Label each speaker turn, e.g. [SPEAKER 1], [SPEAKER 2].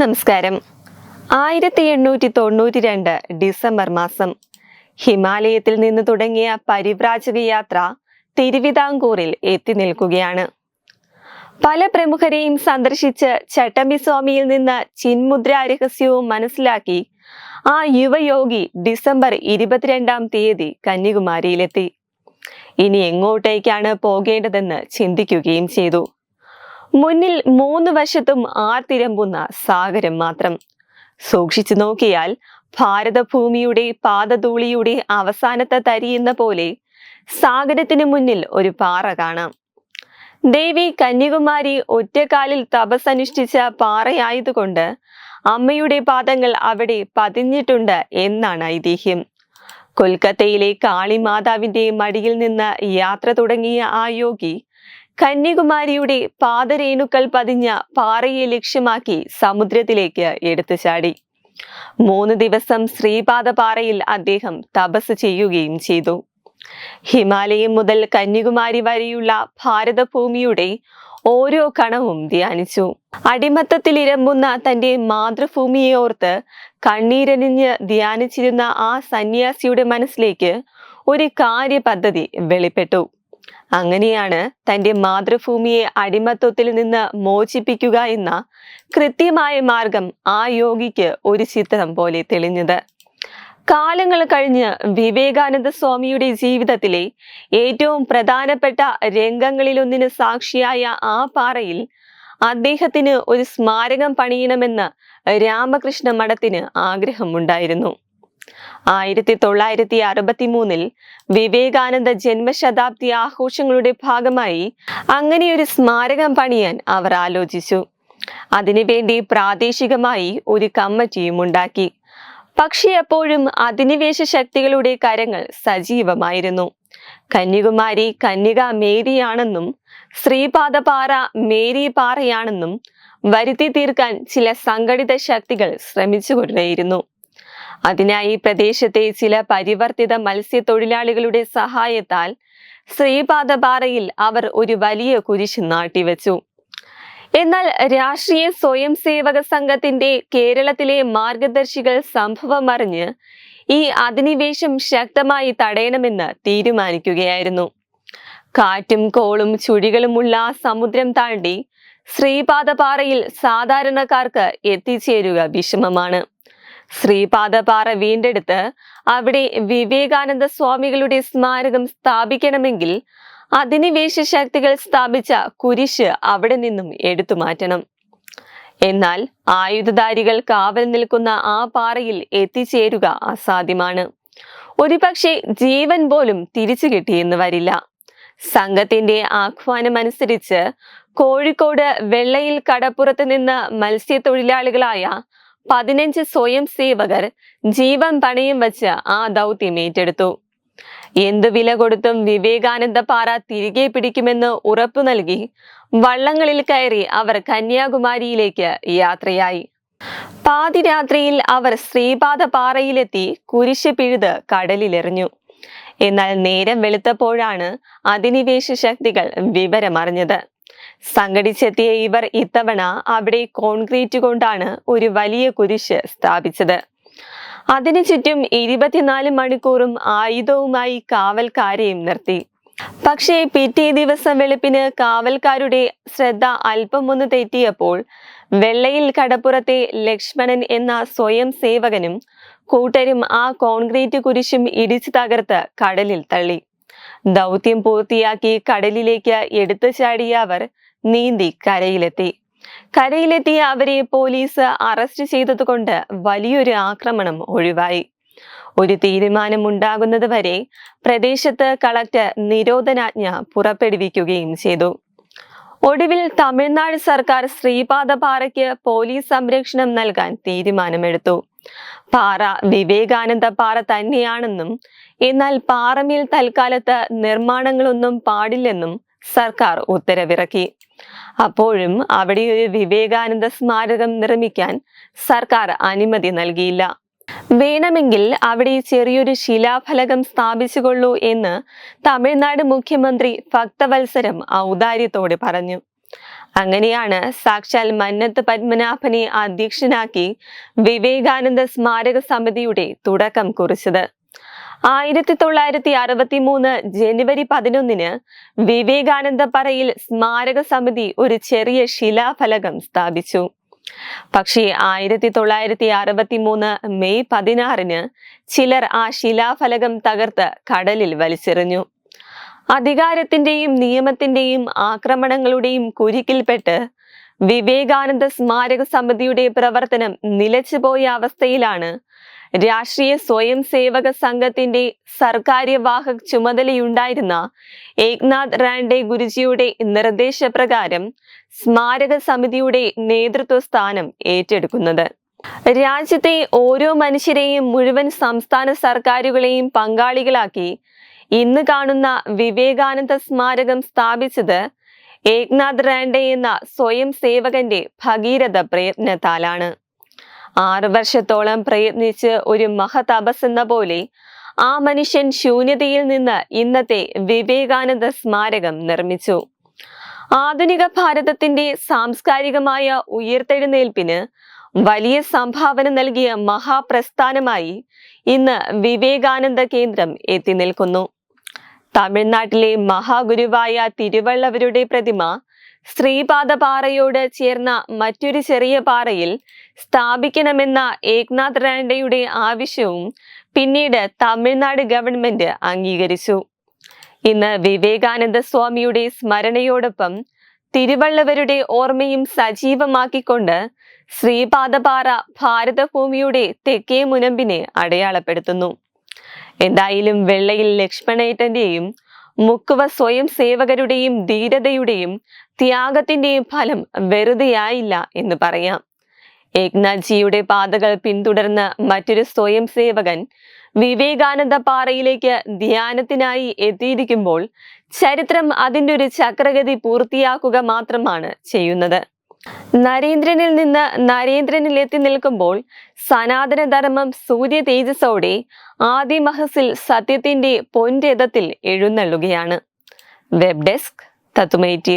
[SPEAKER 1] നമസ്കാരം. ആയിരത്തി എണ്ണൂറ്റി തൊണ്ണൂറ്റി രണ്ട് ഡിസംബർ മാസം. ഹിമാലയത്തിൽ നിന്ന് തുടങ്ങിയ പരിവ്രാജക യാത്ര തിരുവിതാംകൂറിൽ എത്തി നിൽക്കുകയാണ്. പല പ്രമുഖരെയും സന്ദർശിച്ച് ചട്ടമ്പി സ്വാമിയിൽ നിന്ന് ചിന്മുദ്ര രഹസ്യവും മനസ്സിലാക്കി ആ യുവയോഗി ഡിസംബർ ഇരുപത്തിരണ്ടാം തീയതി കന്യാകുമാരിയിലെത്തി. ഇനി എങ്ങോട്ടേക്കാണ് പോകേണ്ടതെന്ന് ചിന്തിക്കുകയും ചെയ്തു. മുന്നിൽ മൂന്ന് വശത്തും ആർത്തിരമ്പുന്ന സാഗരം മാത്രം. സൂക്ഷിച്ചു നോക്കിയാൽ ഭാരതഭൂമിയുടെ പാദധൂളിയുടെ അവസാനത്തെ തരിയുന്ന പോലെ സാഗരത്തിന് മുന്നിൽ ഒരു പാറ കാണാം. ദേവി കന്യാകുമാരി ഒറ്റക്കാലിൽ തപസ്സനുഷ്ഠിച്ച പാറയായതുകൊണ്ട് അമ്മയുടെ പാദങ്ങൾ അവിടെ പതിഞ്ഞിട്ടുണ്ട് എന്നാണ് ഐതിഹ്യം. കൊൽക്കത്തയിലെ കാളിമാതാവിന്റെ മടിയിൽ നിന്ന് യാത്ര തുടങ്ങിയ ആ യോഗി കന്യാകുമാരിയുടെ പാദരേണുക്കൾ പതിഞ്ഞ പാറയെ ലക്ഷ്യമാക്കി സമുദ്രത്തിലേക്ക് എടുത്തു ചാടി. മൂന്ന് ദിവസം ശ്രീപാദപാറയിൽ അദ്ദേഹം തപസ് ചെയ്യുകയും ചെയ്തു. ഹിമാലയം മുതൽ കന്യാകുമാരി വരെയുള്ള ഭാരതഭൂമിയുടെ ഓരോ കണവും ധ്യാനിച്ചു. അടിമത്തത്തിൽ ഇരമ്പുന്ന തന്റെ മാതൃഭൂമിയെ ഓർത്ത് ധ്യാനിച്ചിരുന്ന ആ സന്യാസിയുടെ മനസ്സിലേക്ക് ഒരു കാര്യപദ്ധതി വെളിപ്പെട്ടു. അങ്ങനെയാണ് തന്റെ മാതൃഭൂമിയെ അടിമത്വത്തിൽ നിന്ന് മോചിപ്പിക്കുക എന്ന കൃത്യമായ മാർഗം ആ യോഗിക്ക് ഒരു ചിത്രം പോലെ തെളിഞ്ഞത്. കാലങ്ങൾ കഴിഞ്ഞ് വിവേകാനന്ദ സ്വാമിയുടെ ജീവിതത്തിലെ ഏറ്റവും പ്രധാനപ്പെട്ട രംഗങ്ങളിലൊന്നിന് സാക്ഷിയായ ആ പാറയിൽ അദ്ദേഹത്തിന് ഒരു സ്മാരകം പണിയണമെന്ന് രാമകൃഷ്ണ മഠത്തിന് ആഗ്രഹമുണ്ടായിരുന്നു. ആയിരത്തി തൊള്ളായിരത്തി അറുപത്തി മൂന്നിൽ വിവേകാനന്ദ ജന്മശതാബ്ദി ആഘോഷങ്ങളുടെ ഭാഗമായി അങ്ങനെയൊരു സ്മാരകം പണിയാൻ അവർ ആലോചിച്ചു. അതിനുവേണ്ടി പ്രാദേശികമായി ഒരു കമ്മിറ്റിയും ഉണ്ടാക്കി. പക്ഷെ എപ്പോഴും അധിനിവേശ ശക്തികളുടെ കരങ്ങൾ സജീവമായിരുന്നു. കന്യാകുമാരി കന്യക മേരിയാണെന്നും ശ്രീപാദപാറ മേരി പാറയാണെന്നും വരുത്തി തീർക്കാൻ ചില സംഘടിത ശക്തികൾ ശ്രമിച്ചുകൊണ്ടേയിരുന്നു. അതിനായി പ്രദേശത്തെ ചില പരിവർത്തിത മത്സ്യത്തൊഴിലാളികളുടെ സഹായത്താൽ ശ്രീപാദപാറയിൽ അവർ ഒരു വലിയ കുരിശ് നാട്ടിവെച്ചു. എന്നാൽ രാഷ്ട്രീയ സ്വയം സേവക സംഘത്തിന്റെ കേരളത്തിലെ മാർഗദർശികൾ സംഭവം അറിഞ്ഞ് ഈ അധിനിവേശം ശക്തമായി തടയണമെന്ന് തീരുമാനിക്കുകയായിരുന്നു. കാറ്റും കോളും ചുഴികളുമുള്ള സമുദ്രം താണ്ടി ശ്രീപാദപാറയിൽ സാധാരണക്കാർക്ക് എത്തിച്ചേരുക വിഷമമാണ്. ശ്രീപാദപാറ വീണ്ടെടുത്ത് അവിടെ വിവേകാനന്ദ സ്വാമികളുടെ സ്മാരകം സ്ഥാപിക്കണമെങ്കിൽ അധിനിവേശ ശക്തികൾ സ്ഥാപിച്ച കുരിശ് അവിടെ നിന്നും എടുത്തു മാറ്റണം. എന്നാൽ ആയുധധാരികൾ കാവൽ നിൽക്കുന്ന ആ പാറയിൽ എത്തിച്ചേരുക അസാധ്യമാണ്. ഒരുപക്ഷെ ജീവൻ പോലും തിരിച്ചു കിട്ടിയെന്ന് വരില്ല. സംഘത്തിന്റെ ആഹ്വാനമനുസരിച്ച് കോഴിക്കോട് വെള്ളയിൽ കടപ്പുറത്ത് നിന്ന് മത്സ്യത്തൊഴിലാളികളായ പതിനഞ്ച് സ്വയം സേവകർ ജീവൻ പണയം വച്ച് ആ ദൗത്യം ഏറ്റെടുത്തു. എന്തു വില കൊടുത്തും വിവേകാനന്ദ പാറ തിരികെ പിടിക്കുമെന്ന് ഉറപ്പു നൽകി വള്ളങ്ങളിൽ കയറി അവർ കന്യാകുമാരിയിലേക്ക് യാത്രയായി. പാതിരാത്രിയിൽ അവർ ശ്രീപാദ പാറയിലെത്തി കുരിശ് പിഴുത് കടലിലെറിഞ്ഞു. എന്നാൽ നേരം വെളുത്തപ്പോഴാണ് അധിനിവേശ ശക്തികൾ വിവരമറിഞ്ഞത്. സംഘടിച്ചെത്തിയ ഇവർ ഇത്തവണ അവിടെ കോൺക്രീറ്റ് കൊണ്ടാണ് ഒരു വലിയ കുരിശ് സ്ഥാപിച്ചത്. അതിനു ചുറ്റും ഇരുപത്തിനാല് മണിക്കൂറും ആയുധവുമായി കാവൽക്കാരെയും നിർത്തി. പക്ഷേ പിറ്റേ ദിവസം വെളുപ്പിന് കാവൽക്കാരുടെ ശ്രദ്ധ അല്പം ഒന്ന് തെറ്റിയപ്പോൾ വെള്ളയിൽ കടപ്പുറത്തെ ലക്ഷ്മണൻ എന്ന സ്വയം സേവകനും കൂട്ടരും ആ കോൺക്രീറ്റ് കുരിശും ഇടിച്ചു തകർത്ത് കടലിൽ തള്ളി. ദൗത്യം പൂർത്തിയാക്കി കടലിലേക്ക് എടുത്തു ചാടിയ അവർ നീന്തി കരയിലെത്തി. കരയിലെത്തിയ അവരെ പോലീസ് അറസ്റ്റ് ചെയ്തതുകൊണ്ട് വലിയൊരു ആക്രമണം ഒഴിവായി. ഒരു തീരുമാനമുണ്ടാകുന്നത് വരെ പ്രദേശത്ത് കളക്ടർ നിരോധനാജ്ഞ പുറപ്പെടുവിക്കുകയും ചെയ്തു. ഒടുവിൽ തമിഴ്നാട് സർക്കാർ ശ്രീപാദപാറയ്ക്ക് പോലീസ് സംരക്ഷണം നൽകാൻ തീരുമാനമെടുത്തു. പാറ വിവേകാനന്ദ പാറ തന്നെയാണെന്നും എന്നാൽ പാറമേൽ തൽക്കാലത്ത് നിർമ്മാണങ്ങളൊന്നും പാടില്ലെന്നും സർക്കാർ ഉത്തരവിറക്കി. അപ്പോഴും അവിടെ ഒരു വിവേകാനന്ദ സ്മാരകം നിർമ്മിക്കാൻ സർക്കാർ അനുമതി നൽകിയില്ല. വേണമെങ്കിൽ അവിടെ ചെറിയൊരു ശിലാഫലകം സ്ഥാപിച്ചുകൊള്ളൂ എന്ന് തമിഴ്നാട് മുഖ്യമന്ത്രി ഭക്തവത്സരം ഔദാര്യത്തോടെ പറഞ്ഞു. അങ്ങനെയാണ് സാക്ഷാൽ മന്നത്ത് പത്മനാഭനെ അധ്യക്ഷനാക്കി വിവേകാനന്ദ സ്മാരക സമിതിയുടെ തുടക്കം കുറിച്ചത്. ആയിരത്തി തൊള്ളായിരത്തി അറുപത്തി മൂന്ന് ജനുവരി പതിനൊന്നിന് വിവേകാനന്ദ പറയിൽ സ്മാരക സമിതി ഒരു ചെറിയ ശിലാഫലകം സ്ഥാപിച്ചു. പക്ഷേ ആയിരത്തി തൊള്ളായിരത്തി അറുപത്തി മൂന്ന് മെയ് പതിനാറിന് ചിലർ ആ ശിലാഫലകം തകർത്ത് കടലിൽ വലിച്ചെറിഞ്ഞു. അധികാരത്തിന്റെയും നിയമത്തിന്റെയും ആക്രമണങ്ങളുടെയും കുരുക്കിൽപ്പെട്ട് വിവേകാനന്ദ സ്മാരക സമിതിയുടെ പ്രവർത്തനം നിലച്ചുപോയ അവസ്ഥയിലാണ് രാഷ്ട്രീയ സ്വയം സേവക സംഘത്തിന്റെ സർക്കാര്യവാഹക ചുമതലയുണ്ടായിരുന്ന ഏക്നാഥ് റാൻഡെ ഗുരുജിയുടെ നിർദ്ദേശപ്രകാരം സ്മാരക സമിതിയുടെ നേതൃത്വ സ്ഥാനം ഏറ്റെടുക്കുന്നത്. രാജ്യത്തെ ഓരോ മനുഷ്യരെയും മുഴുവൻ സംസ്ഥാന സർക്കാരുകളെയും പങ്കാളികളാക്കി ഇന്ന് കാണുന്ന വിവേകാനന്ദ സ്മാരകം സ്ഥാപിച്ചത് ഏക്നാഥ് റാൻഡെ എന്ന സ്വയം സേവകന്റെ ഭഗീരഥ പ്രയത്നത്താലാണ്. ആറു വർഷത്തോളം പ്രയത്നിച്ച് ഒരു മഹതപസ് എന്ന പോലെ ആ മനുഷ്യൻ ശൂന്യതയിൽ നിന്ന് ഇന്നത്തെ വിവേകാനന്ദ സ്മാരകം നിർമ്മിച്ചു. ആധുനിക ഭാരതത്തിന്റെ സാംസ്കാരികമായ ഉയർത്തെഴുന്നേൽപ്പിന് വലിയ സംഭാവന നൽകിയ മഹാപ്രസ്ഥാനമായി ഇന്ന് വിവേകാനന്ദ കേന്ദ്രം എത്തി നിൽക്കുന്നു. തമിഴ്നാട്ടിലെ മഹാഗുരുവായ തിരുവള്ളവരുടെ പ്രതിമ ശ്രീപാദപാറയോട് ചേർന്ന മറ്റൊരു ചെറിയ പാറയിൽ സ്ഥാപിക്കണമെന്ന ഏക്നാഥ് റാൻഡയുടെ ആവശ്യവും പിന്നീട് തമിഴ്നാട് ഗവൺമെന്റ് അംഗീകരിച്ചു. ഇന്ന് വിവേകാനന്ദ സ്വാമിയുടെ സ്മരണയോടൊപ്പം തിരുവള്ളവരുടെ ഓർമ്മയും സജീവമാക്കിക്കൊണ്ട് ശ്രീപാദപാറ ഭാരതഭൂമിയുടെ തെക്കേ മുനമ്പിനെ അടയാളപ്പെടുത്തുന്നു. എന്തായാലും വെള്ളയിൽ ലക്ഷ്മണേട്ടന്റെയും മുക്കുവ സ്വയം സേവകരുടെയും ധീരതയുടെയും ത്യാഗത്തിന്റെയും ഫലം വെറുതെയായില്ല എന്ന് പറയാം. ഏക്നാഥ്ജിയുടെ പാതകൾ പിന്തുടർന്ന മറ്റൊരു സ്വയം സേവകൻ വിവേകാനന്ദ പാറയിലേക്ക് ധ്യാനത്തിനായി എത്തിയിരിക്കുമ്പോൾ ചരിത്രം അതിന്റെ ഒരു ചക്രഗതി പൂർത്തിയാക്കുക മാത്രമാണ് ചെയ്യുന്നത്. നരേന്ദ്രനിൽ നിന്ന് നരേന്ദ്രനിൽ എത്തി നിൽക്കുമ്പോൾ സനാതനധർമ്മം സൂര്യ തേജസ്സോടെ ആദിമഹസിൽ സത്യത്തിന്റെ പൊൻരഥത്തിൽ എഴുന്നള്ളുകയാണ്. വെബ് ഡെസ്ക് തത്തുമൈ ടി